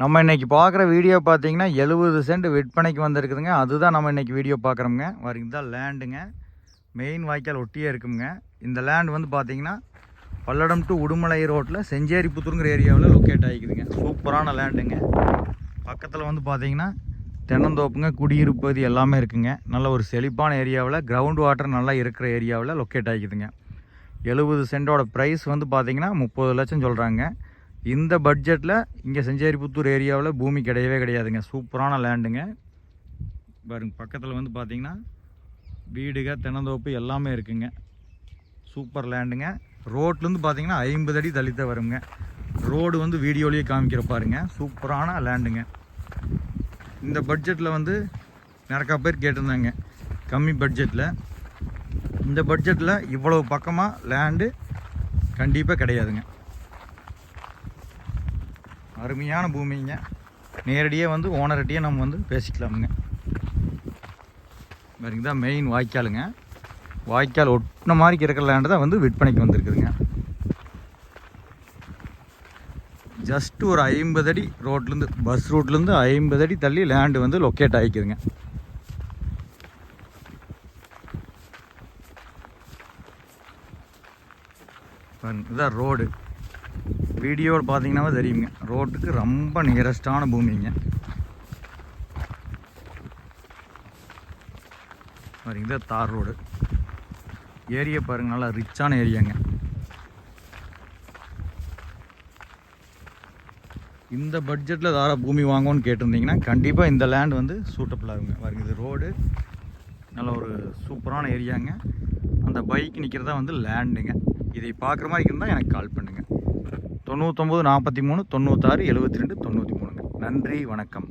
நம்ம இன்றைக்கி பார்க்குற வீடியோ பார்த்தீங்கன்னா எழுபது சென்ட் விற்பனைக்கு வந்திருக்குதுங்க. அதுதான் நம்ம இன்றைக்கி வீடியோ பார்க்குறோமுங்க. வரீங்க தான் லேண்டுங்க மெயின் வாய்க்கால் ஒட்டியே இருக்குங்க. இந்த லேண்ட் வந்து பார்த்தீங்கன்னா பல்லடம் டு உடுமலை ரோட்டில் செஞ்சேரி புத்தூருங்கிற ஏரியாவில் லொக்கேட் ஆகிக்குதுங்க. சூப்பரான லேண்டுங்க பக்கத்தில் வந்து பார்த்தீங்கன்னா தென்னந்தோப்புங்க குடியிருப்பது எல்லாமே இருக்குங்க. நல்ல ஒரு செழிப்பான ஏரியாவில் கிரவுண்ட் வாட்டர் நல்லா இருக்கிற ஏரியாவில் லொக்கேட் ஆகிக்குதுங்க. எழுபது சென்டோட ப்ரைஸ் வந்து பார்த்தீங்கன்னா முப்பது லட்சம் சொல்கிறாங்க இந்த பட்ஜெட்டில் இங்கே செஞ்சேரிபுத்தூர் ஏரியாவில் பூமி கிடையவே கிடையாதுங்க. சூப்பரான லேண்டுங்க பாருங்க பக்கத்தில் வந்து பார்த்தீங்கன்னா வீடுக தென்னந்தோப்பு எல்லாமே இருக்குங்க. சூப்பர் லேண்டுங்க ரோட்லேருந்து பார்த்தீங்கன்னா ஐம்பது அடி தள்ளித்தான் வருங்க. ரோடு வந்து வீடியோலேயே காமிக்கிற பாருங்க. சூப்பரான லேண்டுங்க இந்த பட்ஜெட்டில் வந்து நிறையா பேர் கேட்டிருந்தாங்க. கம்மி பட்ஜெட்டில் இந்த பட்ஜெட்டில் இவ்வளவு பக்கமாக லேண்டு கண்டிப்பாக கிடையாதுங்க. அருமையான பூமிங்க. நேரடியாக வந்து ஓனர்கிட்டயே நம்ம வந்து பேசிக்கலாமுங்க. பாருங்க தான் மெயின் வாய்க்காலுங்க. வாய்க்கால் ஒட்டின மாதிரி இருக்கிற லேண்டு தான் வந்து விற்பனைக்கு வந்திருக்குதுங்க. ஜஸ்ட் ஒரு ஐம்பது அடி ரோட்லேருந்து பஸ் ரூட்லேருந்து ஐம்பது அடி தள்ளி லேண்டு வந்து லொக்கேட் ஆகிக்குதுங்க இதான் இதுதான் ரோடு வீடியோவில் பார்த்தீங்கன்னா தெரியுங்க. ரோட்டுக்கு ரொம்ப நியரஸ்டான பூமிங்க. பாருங்க தார் ரோடு. ஏரியா பாருங்க நல்லா ரிச்சான ஏரியாங்க. இந்த பட்ஜெட்டில் தாரா பூமி வாங்குவோன்னு கேட்டிருந்தீங்கன்னா கண்டிப்பாக இந்த லேண்ட் வந்து சூட்டபிள் ஆகுங்க. பாருங்க இது ரோடு. நல்ல ஒரு சூப்பரான ஏரியாங்க. அந்த பைக் நிற்கிறதா வந்து லேண்டுங்க இதை பார்க்குற மாதிரி இருந்தால் எனக்கு கால் பண்ணுங்கள் தொண்ணூத்தொம்பது நாற்பத்தி மூணு தொண்ணூத்தாறு எழுபத்தி ரெண்டு தொண்ணூற்றி மூணுங்க. நன்றி வணக்கம்.